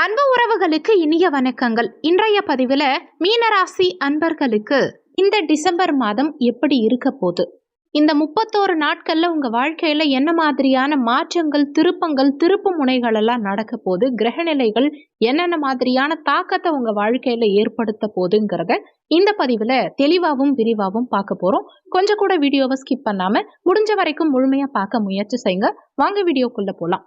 அன்பு உறவுகளுக்கு இனிய வணக்கங்கள். இன்றைய பதிவில் மீனராசி அன்பர்களுக்கு இந்த டிசம்பர் மாதம் எப்படி இருக்க போகுது? இந்த முப்பத்தோரு நாட்கள்ல உங்க வாழ்க்கையில என்ன மாதிரியான மாற்றங்கள் திருப்பங்கள் திருப்பு முனைகள் எல்லாம் நடக்க போகுது? கிரகநிலைகள் என்னென்ன மாதிரியான தாக்கத்தை உங்க வாழ்க்கையில ஏற்படுத்த போகுதுங்கிறத இந்த பதிவுல தெளிவாகவும் விரிவாகவும் பார்க்க போறோம். கொஞ்சம் கூட வீடியோவை ஸ்கிப் பண்ணாம முடிஞ்ச வரைக்கும் முழுமையா பார்க்க முயற்சி செய்யுங்க. வாங்க வீடியோக்குள்ள போகலாம்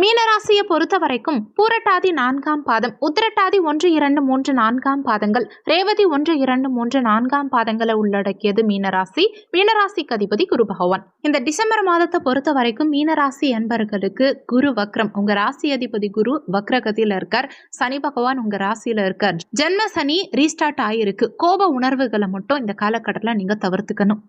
மீனராசியை பொறுத்த வரைக்கும் பூரட்டாதி நான்காம் பாதம் உத்திரட்டாதி ஒன்று இரண்டு மூன்று நான்காம் பாதங்கள் ரேவதி ஒன்று இரண்டு மூன்று நான்காம் பாதங்களை உள்ளடக்கியது மீனராசி. மீனராசிக்கு அதிபதி குரு பகவான். இந்த டிசம்பர் மாதத்தை பொறுத்த வரைக்கும் மீனராசி என்பர்களுக்கு குரு வக்ரம். உங்க ராசி அதிபதி குரு வக்ரகதியில இருக்கார். சனி பகவான் உங்க ராசியில இருக்கார். ஜென்ம சனி ரீஸ்டார்ட் ஆயிருக்கு. கோப உணர்வுகளை மட்டும் இந்த காலகட்டத்தில் நீங்க தவிர்த்துக்கணும்.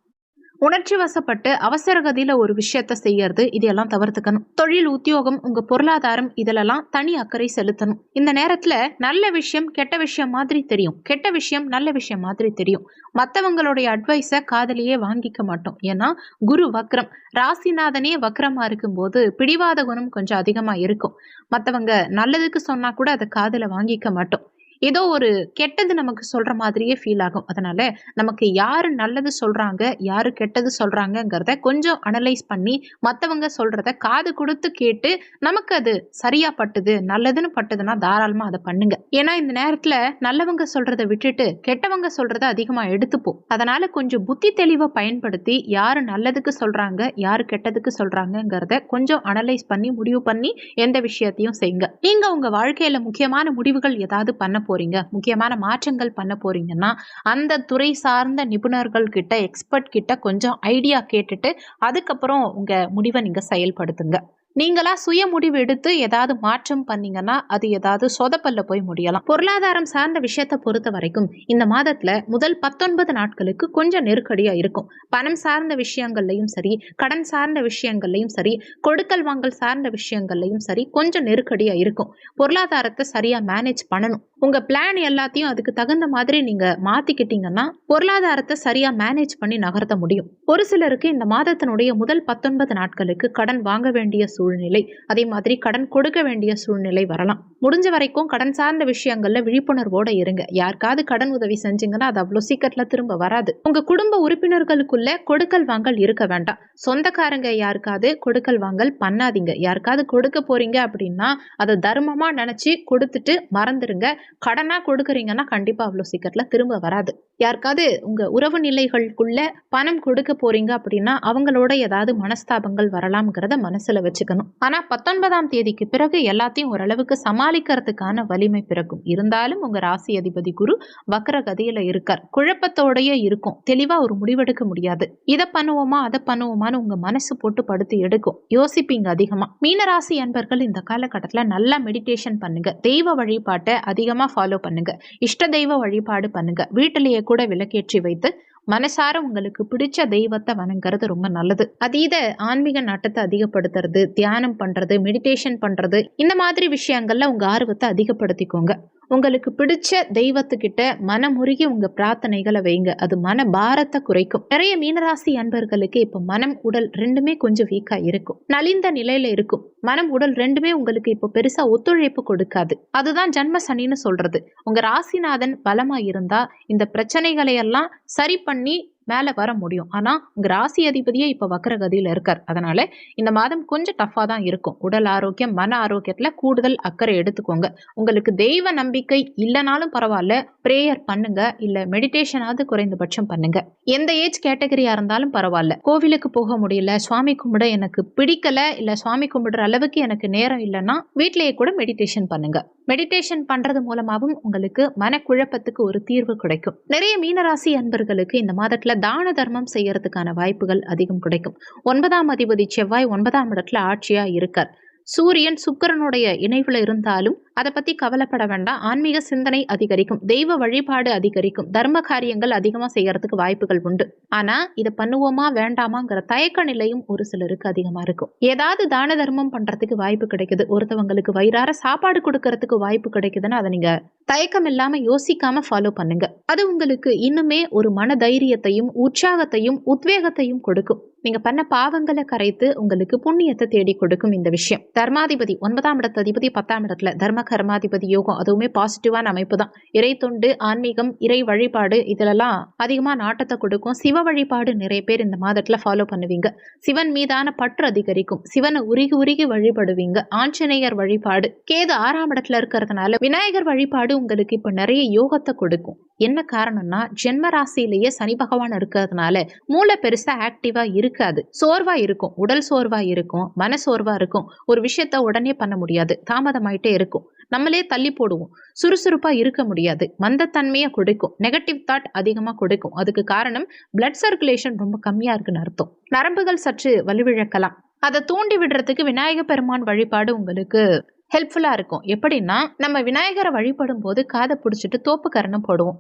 உணர்ச்சி வசப்பட்டு அவசரகதியில் ஒரு விஷயத்த செய்யறது இதெல்லாம் தவிர்த்துக்கணும். தொழில் உத்தியோகம் உங்க பொருளாதாரம் இதிலெல்லாம் தனி அக்கறை செலுத்தணும். இந்த நேரத்துல நல்ல விஷயம் கெட்ட விஷயம் மாதிரி தெரியும். கெட்ட விஷயம் நல்ல விஷயம் மாதிரி தெரியும். மற்றவங்களுடைய அட்வைஸை காதலியே வாங்கிக்க மாட்டோம். ஏன்னா குரு வக்ரம். ராசிநாதனே வக்ரமா இருக்கும்போது பிடிவாத குணம் கொஞ்சம் அதிகமா இருக்கும். மற்றவங்க நல்லதுக்கு சொன்னா கூட அதை காதல வாங்கிக்க மாட்டோம். ஏதோ ஒரு கெட்டது நமக்கு சொல்ற மாதிரியே ஃபீல் ஆகும். அதனால நமக்கு யாரு நல்லது சொல்றாங்க யாரு கெட்டது சொல்றாங்கங்கிறத கொஞ்சம் அனலைஸ் பண்ணி மற்றவங்க சொல்றத காது கொடுத்து கேட்டு நமக்கு அது சரியா பட்டுது நல்லதுன்னு பட்டுதுன்னா தாராளமா அதை பண்ணுங்க. ஏன்னா இந்த நேரத்துல நல்லவங்க சொல்றதை விட்டுட்டு கெட்டவங்க சொல்றத அதிகமா எடுத்துப்போம். அதனால கொஞ்சம் புத்தி தெளிவை பயன்படுத்தி யாரு நல்லதுக்கு சொல்றாங்க யாரு கெட்டதுக்கு சொல்றாங்கங்கிறத கொஞ்சம் அனலைஸ் பண்ணி முடிவு பண்ணி எந்த விஷயத்தையும் செய்யுங்க நீங்க உங்க வாழ்க்கையில முக்கியமான முடிவுகள் ஏதாவது பண்ண போறீங்க முக்கியமான மாற்றங்கள் பண்ண போறீங்கன்னா அந்த துறை சார்ந்த நிபுணர்கள் கிட்ட எக்ஸ்பர்ட் கிட்ட கொஞ்சம் ஐடியா கேட்டுட்டு அதுக்கப்புறம் உங்க முடிவை நீங்க செயல்படுத்துங்க. நீங்களா சுய முடிவு எடுத்து ஏதாவது மாற்றம் பண்ணீங்கன்னா அது ஏதாவது சொதப்பல்ல போய் முடியலாம். பொருளாதாரம் சார்ந்த விஷயத்தை பொறுத்த வரைக்கும் இந்த மாதத்துல முதல் பத்தொன்பது நாட்களுக்கு கொஞ்சம் நெருக்கடியா இருக்கும். பணம் சார்ந்த விஷயங்கள்லையும் சரி கடன் சார்ந்த விஷயங்கள்லையும் சரி கொடுக்கல் வாங்கல் சார்ந்த விஷயங்கள்லையும் சரி கொஞ்சம் நெருக்கடியா இருக்கும். பொருளாதாரத்தை சரியா மேனேஜ் பண்ணணும். உங்கள் பிளான் எல்லாத்தையும் அதுக்கு தகுந்த மாதிரி நீங்கள் மாற்றிக்கிட்டீங்கன்னா பொருளாதாரத்தை சரியாக மேனேஜ் பண்ணி நகர்த்த முடியும். ஒரு சிலருக்கு இந்த மாதத்தினுடைய முதல் பத்தொன்பது நாட்களுக்கு கடன் வாங்க வேண்டிய சூழ்நிலை அதே மாதிரி கடன் கொடுக்க வேண்டிய சூழ்நிலை வரலாம். முடிஞ்ச வரைக்கும் கடன் சார்ந்த விஷயங்களில் விழிப்புணர்வோடு இருங்க. யாருக்காவது கடன் உதவி செஞ்சீங்கன்னா அது அவ்வளோ சீக்கிரத்தில் திரும்ப வராது. உங்கள் குடும்ப உறுப்பினர்களுக்குள்ள கொடுக்கல் வாங்கல் இருக்க வேண்டாம். சொந்தக்காரங்க யாருக்காவது கொடுக்கல் வாங்கல் பண்ணாதீங்க. யாருக்காவது கொடுக்க போறீங்க அப்படின்னா அதை தர்மமாக நினச்சி கொடுத்துட்டு மறந்துடுங்க கடனா கொடுக்குறீங்கன்னா கண்டிப்பா அவ்வளோ சீக்கிரத்தில் திரும்ப வராது. யாருக்காவது உங்க உறவு நிலைகளுக்குள்ள பணம் கொடுக்க போறீங்க அப்படின்னா அவங்களோட ஏதாவது மனஸ்தாபங்கள் வரலாம்ங்கிறத மனசுல வச்சுக்கணும். ஆனா பத்தொன்பதாம் தேதிக்கு பிறகு எல்லாத்தையும் ஓரளவுக்கு சமாளிக்கிறதுக்கான வலிமை பிறக்கும். இருந்தாலும் உங்க ராசி அதிபதி குரு வக்கர கதியில இருக்கார். குழப்பத்தோடயே இருக்கும். தெளிவா ஒரு முடிவெடுக்க முடியாது. இதை பண்ணுவோமா அதை பண்ணுவோமான்னு உங்க மனசு போட்டு படுத்து எடுக்கும். யோசிப்பீங்க அதிகமா. மீனராசி அன்பர்கள் இந்த காலகட்டத்துல நல்லா மெடிடேஷன் பண்ணுங்க. தெய்வ வழிபாட்டை அதிகமா ஃபாலோ பண்ணுங்க. இஷ்ட தெய்வ வழிபாடு பண்ணுங்க. வீட்டிலேயே கூட விளக்கேற்றி வைத்து மனசார உங்களுக்கு பிடிச்ச தெய்வத்தை வணங்குறது ரொம்ப நல்லது. அதீத ஆன்மீக நாட்டத்தை அதிகப்படுத்துறது தியானம் பண்றது மெடிடேஷன் பண்றது இந்த மாதிரி விஷயங்கள்ல உங்க ஆர்வத்தை அதிகப்படுத்திக்கோங்க. உங்களுக்கு பிடிச்ச தெய்வத்துக்கிட்ட மனமுருகி உங்க பிரார்த்தனைகளை வைங்க. அது மன பாரத்தை குறைக்கும். நிறைய மீனராசி அன்பர்களுக்கு இப்ப மனம் உடல் ரெண்டுமே கொஞ்சம் வீக்கா இருக்கும். நலிந்த நிலையில இருக்கும். மனம் உடல் ரெண்டுமே உங்களுக்கு இப்போ பெருசா ஒத்துழைப்பு கொடுக்காது. அதுதான் ஜன்ம சனின்னு சொல்றது. உங்க ராசிநாதன் பலமா இருந்தா இந்த பிரச்சனைகளை எல்லாம் சரி பண்ணி மேல வர முடியும். ஆனா உங்கள் ராசி அதிபதியே இப்போ வக்கரகதியில இருக்கார். அதனால இந்த மாதம் கொஞ்சம் டஃபா தான் இருக்கும். உடல் ஆரோக்கியம் மன ஆரோக்கியத்துல கூடுதல் அக்கறை எடுத்துக்கோங்க. உங்களுக்கு தெய்வ நம்பிக்கை இல்லைனாலும் பரவாயில்ல. ப்ரேயர் பண்ணுங்க. இல்லை மெடிடேஷனாவது குறைந்தபட்சம் பண்ணுங்க. எந்த ஏஜ் கேட்டகரியாக இருந்தாலும் பரவாயில்ல. கோவிலுக்கு போக முடியல. சுவாமி கும்பிட எனக்கு பிடிக்கல. இல்லை சுவாமி கும்பிடுற அளவுக்கு எனக்கு நேரம் இல்லைன்னா வீட்டிலேயே கூட மெடிடேஷன் பண்ணுங்க. மெடிடேஷன் பண்ணுறது மூலமாகவும் உங்களுக்கு மனக்குழப்பத்துக்கு ஒரு தீர்வு கிடைக்கும். நிறைய மீனராசி அன்பர்களுக்கு இந்த மாதத்தில் தான தர்மம் செய்யறதுக்கான வாய்ப்புகள் அதிகம் கிடைக்கும். ஒன்பதாம் அதிபதி செவ்வாய் ஒன்பதாம் இடத்துல ஆட்சியா இருக்கார். சூரியன் சுக்கரனுடைய இணைவுல இருந்தாலும் அதை பத்தி கவலைப்பட வேண்டாம். ஆன்மீக சிந்தனை அதிகரிக்கும். தெய்வ வழிபாடு அதிகரிக்கும். தர்ம காரியங்கள் அதிகமா செய்யறதுக்கு வாய்ப்புகள் உண்டு. ஆனா இதை பண்ணுவோமா வேண்டாமாங்கிற தயக்க நிலையும் ஒரு சிலருக்கு அதிகமா இருக்கும். ஏதாவது தான தர்மம் பண்றதுக்கு வாய்ப்பு கிடைக்குது. ஒருத்தவங்களுக்கு வயிறார சாப்பாடு கொடுக்கறதுக்கு வாய்ப்பு கிடைக்குதுன்னா அதை நீங்க தயக்கம் இல்லாம யோசிக்காம ஃபாலோ பண்ணுங்க. அது உங்களுக்கு இன்னுமே ஒரு மன தைரியத்தையும் உற்சாகத்தையும் உத்வேகத்தையும் கொடுக்கும். நீங்க பண்ண பாவங்களை கரைத்து உங்களுக்கு புண்ணியத்தை தேடி கொடுக்கும் இந்த விஷயம். தர்மாதிபதி ஒன்பதாம் இடத்து அதிபதி பத்தாம் இடத்துல தர்ம கர்மாதிபதி யோகம். அதுவுமே பாசிட்டிவான அமைப்பு தான் இறை தொண்டு ஆன்மீகம் இறை வழிபாடு இதுலலாம் அதிகமாக நாட்டத்தை கொடுக்கும். சிவ வழிபாடு நிறைய பேர் இந்த மாதத்தில் ஃபாலோ பண்ணுவீங்க. சிவன் மீதான பற்று அதிகரிக்கும். சிவனை உருகி உருகி வழிபடுவீங்க. ஆஞ்சநேயர் வழிபாடு. கேது ஆறாம் இடத்துல இருக்கிறதுனால விநாயகர் வழிபாடு உங்களுக்கு இப்போ நிறைய யோகத்தை கொடுக்கும். என்ன காரணம்னா ஜென்ம ராசியிலேயே சனி பகவான் இருக்கிறதுனால மூளை பெருசா ஆக்டிவா இருக்காது. சோர்வா இருக்கும். உடல் சோர்வா இருக்கும். மன சோர்வா இருக்கும். ஒரு விஷயத்த உடனே பண்ண முடியாது. தாமதமாயிட்டே இருக்கும். நம்மளே தள்ளி போடுவோம். சுறுசுறுப்பாக இருக்க முடியாது. மந்தத்தன்மையை கொடுக்கும். நெகட்டிவ் தாட் அதிகமாக கொடுக்கும். அதுக்கு காரணம் பிளட் சர்க்குலேஷன் ரொம்ப கம்மியாக இருக்குன்னு அர்த்தம். நரம்புகள் சற்று வலுவிழக்கலாம். அதை தூண்டி விடுறதுக்கு விநாயக பெருமான் வழிபாடு உங்களுக்கு ஹெல்ப்ஃபுல்லாக இருக்கும். எப்படின்னா நம்ம விநாயகரை வழிபடும் போது காதை பிடிச்சிட்டு தோப்பு கரணம் போடுவோம்.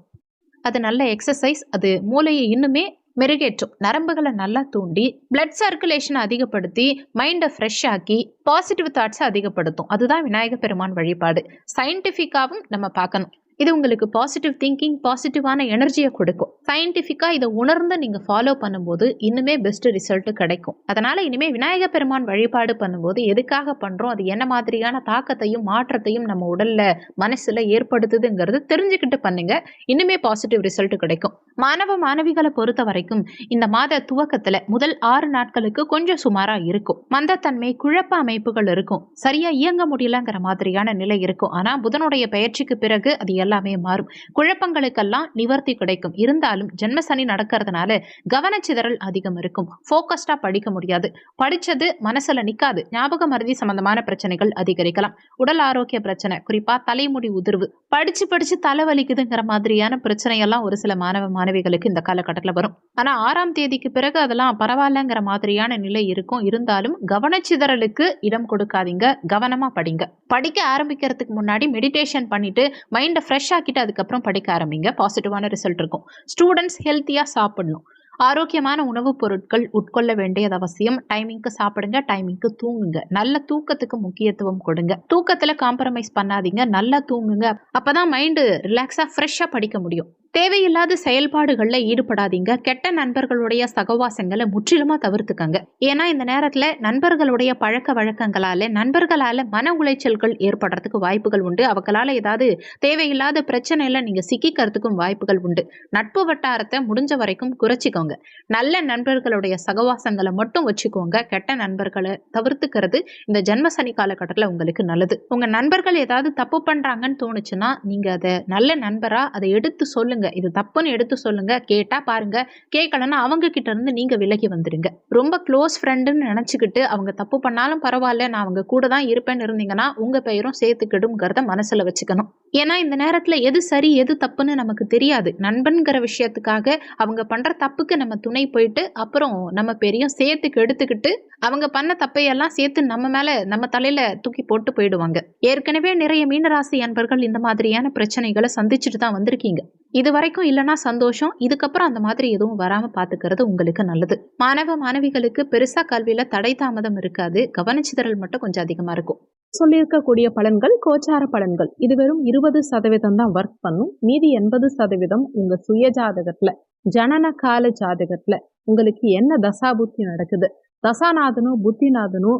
அது நல்ல எக்ஸசைஸ் அது மூளையை இன்னுமே மெருகேற்றும். நரம்புகளை நல்லா தூண்டி பிளட் சர்க்குலேஷனை அதிகப்படுத்தி மைண்டை ஃப்ரெஷ் ஆக்கி பாசிட்டிவ் தாட்ஸை அதிகப்படுத்தும். அதுதான் விநாயக பெருமான் வழிபாடு. சயின்டிஃபிக்காகவும் நம்ம பார்க்கணும். இது உங்களுக்கு பாசிட்டிவ் திங்கிங் பாசிட்டிவான எனர்ஜியை கொடுக்கும். சயின்டிஃபிக்காக இதை உணர்ந்து நீங்கள் ஃபாலோ பண்ணும்போது இன்னுமே பெஸ்ட் ரிசல்ட் கிடைக்கும். அதனால் இனிமேல் விநாயக பெருமான் வழிபாடு பண்ணும்போது எதுக்காக பண்ணுறோம் அது என்ன மாதிரியான தாக்கத்தையும் மாற்றத்தையும் நம்ம உடலில் மனசில் ஏற்படுத்துதுங்கிறது தெரிஞ்சுக்கிட்டு பண்ணுங்க. இன்னுமே பாசிட்டிவ் ரிசல்ட் கிடைக்கும். மாணவ மாணவிகளை பொறுத்த வரைக்கும் இந்த மாத துவக்கத்தில் முதல் ஆறு நாட்களுக்கு கொஞ்சம் சுமாராக இருக்கும். மந்தத்தன்மை குழப்ப அமைப்புகள் இருக்கும். சரியாக இயங்க முடியலங்கிற மாதிரியான நிலை இருக்கும். ஆனால் புதனுடைய பயிற்சிக்கு பிறகு அது எல்லாம் மாறும். குழப்பங்களுக்கெல்லாம் நிவர்த்தி கிடைக்கும். இருந்தாலும் ஜென்மசனி நடக்கிறதுனால கவனச்சிதறல் அதிகம் இருக்கும். ஃபோக்கஸ்டா படிக்க முடியாது. படிச்சது மனசுல நிக்காது. ஞாபக மருதி சம்பந்தமான பிரச்சனைகள் அதிகரிக்கலாம். உடல் ஆரோக்கிய பிரச்சனை குறிப்பா தலைமுடி உதிர்வு. படிச்சு படிச்சு தலைவலிக்குதுங்கிற மாதிரியான பிரச்சனையெல்லாம் ஒரு சில மாணவ மாணவிகளுக்கு இந்த காலகட்டத்தில் வரும். ஆனா ஆறாம் தேதிக்கு பிறகு அதெல்லாம் பரவாயில்லங்கிற மாதிரியான நிலை இருக்கும். இருந்தாலும் கவனச்சிதறலுக்கு இடம் கொடுக்காதீங்க. கவனமா படிங்க. படிக்க ஆரம்பிக்கிறதுக்கு முன்னாடி மெடிடேஷன் பண்ணிட்டு மைண்டை ஃப்ரெஷ் ஆக்கிட்டு அதுக்கப்புறம் படிக்க ஆரம்பிங்க. பாசிட்டிவான ரிசல்ட் இருக்கும். ஸ்டூடெண்ட்ஸ் ஹெல்த்தியாக சாப்பிடணும். ஆரோக்கியமான உணவுப் பொருட்கள் உட்கொள்ள வேண்டியது அவசியம். டைமிங்க்கு சாப்பிடுங்க டைமிங்க்கு தூங்குங்க. நல்ல தூக்கத்துக்கு முக்கியத்துவம் கொடுங்க. தூக்கத்துல காம்ப்ரமைஸ் பண்ணாதீங்க. நல்லா தூங்குங்க. அப்பதான் மைண்டு ரிலாக்ஸா ஃப்ரெஷ்ஷாக படிக்க முடியும். தேவையில்லாத செயல்பாடுகளில் ஈடுபடாதீங்க. கெட்ட நண்பர்களுடைய சகவாசங்களை முற்றிலுமா தவிர்த்துக்கங்க. ஏன்னா இந்த நேரத்தில் நண்பர்களுடைய பழக்க வழக்கங்களால நண்பர்களால மன உளைச்சல்கள் ஏற்படுறதுக்கு வாய்ப்புகள் உண்டு. அவங்களால ஏதாவது தேவையில்லாத பிரச்சனையில நீங்க சிக்கிக்கிறதுக்கும் வாய்ப்புகள் உண்டு. நட்பு வட்டாரத்தை முடிஞ்ச வரைக்கும் குறைச்சிக்கோங்க. நல்ல நண்பர்களுடைய சகவாசங்களை மட்டும் வச்சுக்கோங்க. கெட்ட நண்பர்களை தவிர்த்துக்கிறது இந்த ஜென்ம சனி காலகட்டத்தில் உங்களுக்கு நல்லது. உங்க நண்பர்கள் ஏதாவது தப்பு பண்றாங்கன்னு தோணுச்சுன்னா நீங்க அதை நல்ல நண்பரா அதை எடுத்து சொல்லுங்க. இது தப்புன்னு எடுத்து சொல்லுங்க. கேட்டா பாருங்க. கேட்கலன்னா அவங்க கிட்ட இருந்து நீங்க விலகி வந்துடுங்க ரொம்ப க்ளோஸ் ஃப்ரெண்டுன்னு நினைச்சுக்கிட்டு அவங்க தப்பு பண்ணாலும் பரவாயில்ல. நான் அவங்க கூட தான் இருப்பேன்னு இருந்தீங்கன்னா உங்க பெயரும் சேர்த்துக்கிடுங்கிறத மனசுல வச்சுக்கணும். ஏன்னா இந்த நேரத்துல எது சரி எது தப்புன்னு நமக்கு தெரியாது. நண்பன்கிற விஷயத்துக்காக அவங்க பண்ற தப்புக்கு நம்ம துணை போயிட்டு அப்புறம் நம்ம பெரியும் சேர்த்துக்கு எடுத்துக்கிட்டு அவங்க பண்ண தப்பையெல்லாம் சேர்த்து நம்ம மேல நம்ம தலையில தூக்கி போட்டு போயிடுவாங்க. ஏற்கனவே நிறைய மீனராசி அன்பர்கள் இந்த மாதிரியான பிரச்சனைகளை சந்திச்சுட்டு தான் வந்திருக்கீங்க. இது வரைக்கும் இல்லைன்னா சந்தோஷம். இதுக்கப்புறம் அந்த மாதிரி எதுவும் வராம பார்த்துக்கிறது உங்களுக்கு நல்லது. மாணவ மாணவிகளுக்கு பெருசா கல்வியில தடை தாமதம் இருக்காது. கவனச்சிதறல் மட்டும் கொஞ்சம் அதிகமா இருக்கும். சொல்லியிருக்கக்கூடிய பலன்கள் கோச்சார பலன்கள். இது வெறும் இருபது சதவீதம் தான் ஒர்க் பண்ணும். மீதி எண்பது சதவீதம் உங்க சுய ஜாதகத்துல ஜனன கால ஜாதகத்துல உங்களுக்கு என்ன தசாபுத்தி நடக்குது? தசாநாதனும் புத்திநாதனும்